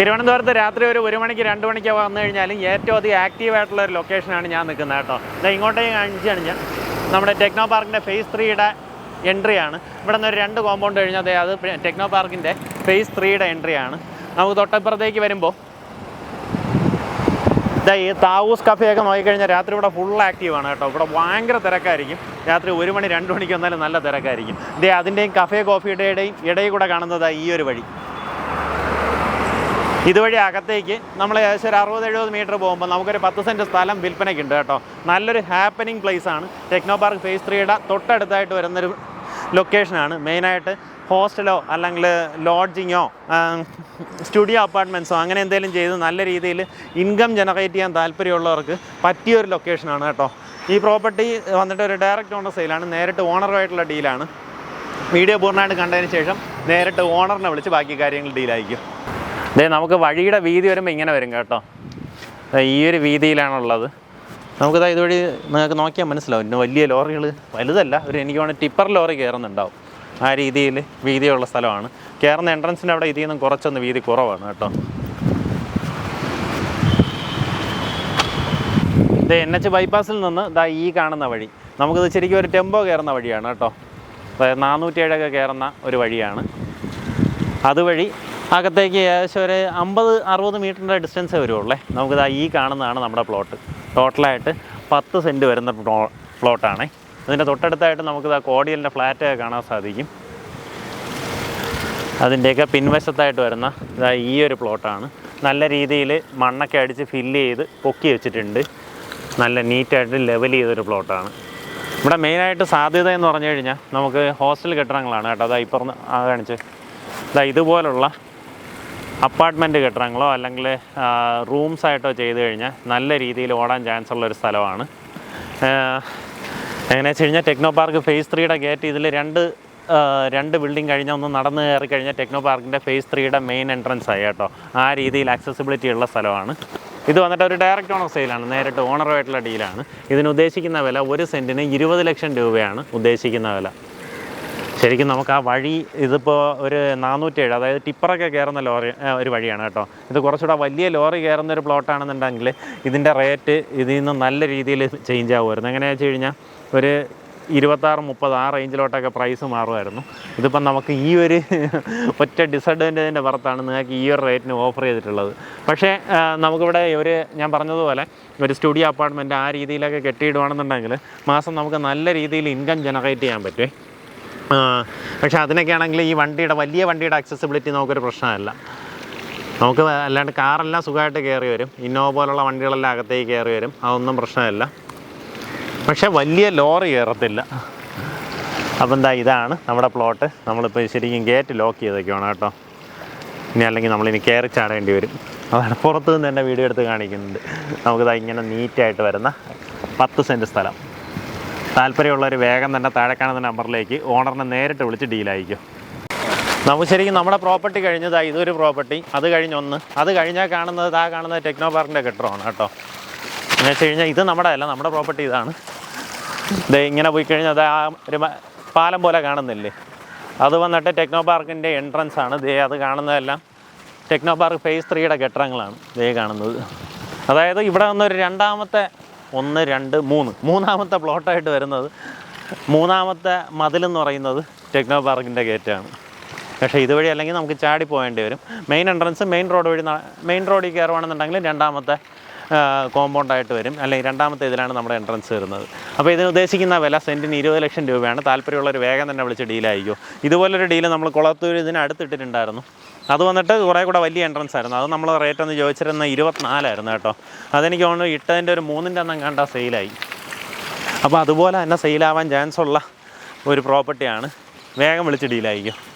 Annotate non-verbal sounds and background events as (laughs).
തിരുവനന്തപുരത്ത് രാത്രി ഒരു ഒരു മണിക്ക് രണ്ട് മണിക്ക് വന്നു കഴിഞ്ഞാലും ഏറ്റവും അധികം ആക്റ്റീവ് ആയിട്ടുള്ള ഒരു ലൊക്കേഷനാണ് ഞാൻ നിൽക്കുന്നത് കേട്ടോ. ഇതാ ഇങ്ങോട്ടേക്ക് കാണിച്ചാണ് ഞാൻ. നമ്മുടെ ടെക്നോ പാർക്കിന്റെ ഫേസ് ത്രീയുടെ എൻട്രി ആണ്. ഇവിടെ നിന്ന് ഒരു രണ്ട് കോമ്പൗണ്ട് കഴിഞ്ഞാൽ അതെ അത് ടെക്നോ പാർക്കിന്റെ ഫേസ് ത്രീയുടെ എൻട്രി ആണ്. നമുക്ക് തൊട്ടപ്പുറത്തേക്ക് വരുമ്പോൾ ഇതാ ഈ താവൂസ് കഫേയൊക്കെ നോക്കിക്കഴിഞ്ഞാൽ രാത്രി ഇവിടെ ഫുൾ ആക്റ്റീവ് ആണ് കേട്ടോ. ഇവിടെ ഭയങ്കര തിരക്കായിരിക്കും. രാത്രി ഒരു മണി രണ്ട് മണിക്ക് വന്നാലും നല്ല തിരക്കായിരിക്കും. ഇതേ അതിന്റെയും കഫേ കോഫിയുടെയും ഇടയിൽ കൂടെ കാണുന്നത് ഈ ഒരു വഴി. ഇതുവഴി അകത്തേക്ക് നമ്മൾ ഏകദേശം ഒരു അറുപത് എഴുപത് മീറ്റർ പോകുമ്പോൾ നമുക്കൊരു പത്ത് സെന്റ് സ്ഥലം വിൽപ്പനയ്ക്കുണ്ട് കേട്ടോ. നല്ലൊരു ഹാപ്പനിങ് പ്ലേസ് ആണ്. ടെക്നോ പാർക്ക് ഫേസ് ത്രീയുടെ തൊട്ടടുത്തായിട്ട് വരുന്നൊരു ലൊക്കേഷനാണ് മെയിനായിട്ട് ഹോസ്റ്റലോ അല്ലെങ്കിൽ ലോഡ്ജിങ്ങോ സ്റ്റുഡിയോ അപ്പാർട്ട്മെന്റ്സോ അങ്ങനെ എന്തെങ്കിലും ചെയ്ത് നല്ല രീതിയിൽ ഇൻകം ജനറേറ്റ് ചെയ്യാൻ താല്പര്യമുള്ളവർക്ക് പറ്റിയൊരു ലൊക്കേഷനാണ് കേട്ടോ. ഈ പ്രോപ്പർട്ടി വന്നിട്ട് ഒരു ഡയറക്റ്റ് ഓണർ സെയിലാണ് നേരിട്ട് ഓണറുമായിട്ടുള്ള ഡീലാണ് വീഡിയോ പൂർണമായിട്ട് കണ്ടതിന് ശേഷം നേരിട്ട് ഓണറിനെ വിളിച്ച് ബാക്കി കാര്യങ്ങൾ ഡീലായിരിക്കും ദേ നമുക്ക് വഴിയുടെ വീതി വരുമ്പോൾ ഇങ്ങനെ വരും കേട്ടോ. ഈ ഒരു വീതിയിലാണുള്ളത്. നമുക്കിതാ ഇതുവഴി നിങ്ങൾക്ക് നോക്കിയാൽ മനസ്സിലാവും. ഇന്ന് വലിയ ലോറികൾ വലുതല്ല ഒരു എനിക്ക് വേണമെങ്കിൽ ടിപ്പർ ലോറി കയറുന്നുണ്ടാവും. ആ രീതിയിൽ വീതിയുള്ള സ്ഥലമാണ്. കയറുന്ന എൻട്രൻസിന്റെ അവിടെ ഇതിൽ നിന്നും കുറച്ചൊന്ന് വീതി കുറവാണ് കേട്ടോ. ഇത് എൻ എച്ച് ബൈപ്പാസിൽ നിന്ന് ഇതാ ഈ കാണുന്ന വഴി. നമുക്കിത് ശരിക്കും ഒരു ടെമ്പോ കയറുന്ന വഴിയാണ് കേട്ടോ. അതായത് നാനൂറ്റിയേഴൊക്കെ കയറുന്ന ഒരു വഴിയാണ്. അതുവഴി അകത്തേക്ക് ഏകദേശം ഒരു അമ്പത് അറുപത് മീറ്ററിന്റെ ഡിസ്റ്റൻസേ വരുള്ളേ നമുക്കിതാ ഈ കാണുന്നതാണ് നമ്മുടെ പ്ലോട്ട്. ടോട്ടലായിട്ട് പത്ത് സെന്റ് വരുന്ന പ്ലോ പ്ലോട്ടാണ്. അതിന്റെ തൊട്ടടുത്തായിട്ട് നമുക്കിതാ കോടിയലിന്റെ ഫ്ലാറ്റ് കാണാൻ സാധിക്കും. അതിന്റെയൊക്കെ പിൻവശത്തായിട്ട് വരുന്ന ഇതാ ഈ ഒരു പ്ലോട്ടാണ്. നല്ല രീതിയിൽ മണ്ണൊക്കെ അടിച്ച് ഫില്ല് ചെയ്ത് പൊക്കി വെച്ചിട്ടുണ്ട്. നല്ല നീറ്റായിട്ട് ലെവൽ ചെയ്തൊരു പ്ലോട്ടാണ്. ഇവിടെ മെയിനായിട്ട് സാധ്യത എന്ന് പറഞ്ഞു കഴിഞ്ഞാൽ നമുക്ക് ഹോസ്റ്റൽ കെട്ടിടങ്ങളാണ് കേട്ടോ. അതാ ഇപ്പുറം കാണിച്ച്. ഇതാ ഇതുപോലുള്ള അപ്പാർട്ട്മെന്റ് കെട്ടിടങ്ങളോ അല്ലെങ്കിൽ റൂംസ് ആയിട്ടോ ചെയ്ത് കഴിഞ്ഞാൽ നല്ല രീതിയിൽ ഓടാൻ ചാൻസ് ഉള്ള ഒരു സ്ഥലമാണ്. എങ്ങനെയാ വെച്ച് കഴിഞ്ഞാൽ ടെക്നോ പാർക്ക് ഫേസ് ത്രീയുടെ ഗേറ്റ് ഇതിൽ രണ്ട് രണ്ട് ബിൽഡിംഗ് കഴിഞ്ഞാൽ ഒന്ന് നടന്ന് കയറി കഴിഞ്ഞാൽ ടെക്നോ പാർക്കിന്റെ ഫേസ് ത്രീയുടെ മെയിൻ എൻട്രൻസ് ആയി കേട്ടോ. ആ രീതിയിൽ ആക്സസിബിലിറ്റി ഉള്ള സ്ഥലമാണ്. ഇത് വന്നിട്ട് ഒരു ഡയറക്റ്റ് ഓണർ സെയിലാണ് നേരിട്ട് ഓണറുമായിട്ടുള്ള ഡീലാണ് ഇതിന് ഉദ്ദേശിക്കുന്ന വില ഒരു സെന്റിന് ഇരുപത് ലക്ഷം രൂപയാണ് ഉദ്ദേശിക്കുന്ന വില. ശരിക്കും നമുക്ക് ആ വഴി ഇതിപ്പോൾ ഒരു നാനൂറ്റേഴ് അതായത് ടിപ്പറൊക്കെ കയറുന്ന ലോറി ഒരു വഴിയാണ് കേട്ടോ. ഇത് കുറച്ചുകൂടെ വലിയ ലോറി കയറുന്ന ഒരു പ്ലോട്ടാണെന്നുണ്ടെങ്കിൽ ഇതിന്റെ റേറ്റ് ഇതിൽ നിന്ന് നല്ല രീതിയിൽ ചേഞ്ച് ആകുമായിരുന്നു എങ്ങനെയാ വെച്ച് കഴിഞ്ഞാൽ ഒരു ഇരുപത്താറ് മുപ്പത് ആ റേഞ്ചിലോട്ടൊക്കെ പ്രൈസ് മാറുമായിരുന്നു. ഇതിപ്പം നമുക്ക് ഈ ഒരു (laughs) ഒറ്റ ഡിസഡ്വാന്റേജിന്റെ പുറത്താണ് നിങ്ങൾക്ക് ഈ ഒരു റേറ്റിന് ഓഫർ ചെയ്തിട്ടുള്ളത്. പക്ഷേ നമുക്കിവിടെ ഒരു ഞാൻ പറഞ്ഞതുപോലെ ഒരു സ്റ്റുഡിയോ അപ്പാർട്ട്മെന്റ് ആ രീതിയിലൊക്കെ കെട്ടിയിടുവാണെന്നുണ്ടെങ്കിൽ മാസം നമുക്ക് നല്ല രീതിയിൽ ഇൻകം ജനറേറ്റ് ചെയ്യാൻ പറ്റുമേ പക്ഷേ അതിനൊക്കെ ആണെങ്കിൽ ഈ വണ്ടിയുടെ വലിയ വണ്ടിയുടെ അക്സസിബിലിറ്റി നമുക്കൊരു പ്രശ്നമല്ല. നമുക്ക് അല്ലാണ്ട് കാറെല്ലാം സുഖമായിട്ട് കയറി വരും. ഇന്നോവ പോലുള്ള വണ്ടികളെല്ലാം അകത്തേക്ക് കയറി വരും. അതൊന്നും പ്രശ്നമല്ല. പക്ഷേ വലിയ ലോറി കയറത്തില്ല. അപ്പം എന്താ ഇതാണ് നമ്മുടെ പ്ലോട്ട്. നമ്മളിപ്പോൾ ശരിക്കും ഗേറ്റ് ലോക്ക് ചെയ്തൊക്കെയാണ് കേട്ടോ. ഇനി അല്ലെങ്കിൽ നമ്മളിനി കയറി ചാടേണ്ടി വരും. അതാണ് പുറത്തുനിന്ന് തന്നെ വീഡിയോ എടുത്ത് കാണിക്കുന്നുണ്ട്. നമുക്കിതാ ഇങ്ങനെ നീറ്റായിട്ട് വരുന്ന പത്ത് സെന്റ് സ്ഥലം. താല്പര്യമുള്ളവർ വേഗം തന്നെ താഴെ കാണുന്ന നമ്പറിലേക്ക് ഓണറിനെ നേരിട്ട് വിളിച്ച് ഡീലായിരിക്കും നമുക്ക് ശരിക്കും നമ്മുടെ പ്രോപ്പർട്ടി കഴിഞ്ഞതാണ് ഇതൊരു പ്രോപ്പർട്ടി അത് കഴിഞ്ഞൊന്ന് അത് കഴിഞ്ഞാൽ കാണുന്നത് താ കാണുന്നത് ടെക്നോ പാർക്കിന്റെ കെട്ടിടമാണ് കേട്ടോ. എന്ന് വെച്ച് കഴിഞ്ഞാൽ ഇത് നമ്മുടെ അല്ല നമ്മുടെ പ്രോപ്പർട്ടി ഇതാണ്. ഇത് ഇങ്ങനെ പോയി കഴിഞ്ഞാൽ അത് ആ ഒരു പാലം പോലെ കാണുന്നില്ലേ? അത് വന്നിട്ട് ടെക്നോ പാർക്കിന്റെ എൻട്രൻസ് ആണ്. ദേ അത് കാണുന്നതെല്ലാം ടെക്നോ പാർക്ക് ഫേസ് ത്രീയുടെ കെട്ടിടങ്ങളാണ് ദേ കാണുന്നത്. അതായത് ഇവിടെ വന്നൊരു രണ്ടാമത്തെ ഒന്ന് രണ്ട് മൂന്ന്. മൂന്നാമത്തെ പ്ലോട്ടായിട്ട് വരുന്നത് മൂന്നാമത്തെ മതിലെന്ന് പറയുന്നത് ടെക്നോ പാർക്കിന്റെ ഗേറ്റാണ്. പക്ഷേ ഇതുവഴി അല്ലെങ്കിൽ നമുക്ക് ചാടി പോകേണ്ടി വരും. മെയിൻ എൻട്രൻസ് മെയിൻ റോഡ് വഴി മെയിൻ റോഡിൽ കയറുവാണെന്നുണ്ടെങ്കിൽ രണ്ടാമത്തെ കോമ്പൗണ്ടായിട്ട് വരും. അല്ലെങ്കിൽ രണ്ടാമത്തെ ഇതിലാണ് നമ്മുടെ എൻട്രൻസ് വരുന്നത്. അപ്പോൾ ഇതിന് ഉദ്ദേശിക്കുന്ന വില സെന്റിന് ഇരുപത് ലക്ഷം രൂപയാണ്. താല്പര്യമുള്ളവർ വേഗം തന്നെ വിളിച്ച് ഡീലായിരിക്കും ഇതുപോലൊരു ഡീൽ നമ്മൾ കുളത്തൂർ ഇതിന് അടുത്തിട്ടിട്ടുണ്ടായിരുന്നു. അത് വന്നിട്ട് കുറേ കൂടെ വലിയ എൻട്രൻസ് ആയിരുന്നു. അത് നമ്മൾ റേറ്റ് ഒന്ന് ചോദിച്ചിരുന്ന ഇരുപത്തിനാലായിരുന്നു കേട്ടോ. അതെനിക്ക് തോന്നുന്നു ഇട്ടതിന്റെ ഒരു മൂന്നിന്റെ അന്നം കണ്ട സെയിലായി അപ്പോൾ അതുപോലെ തന്നെ സെയിലാവാൻ ചാൻസ് ഉള്ള ഒരു പ്രോപ്പർട്ടിയാണ് വേഗം വിളിച്ച് ഡീലായിരിക്കും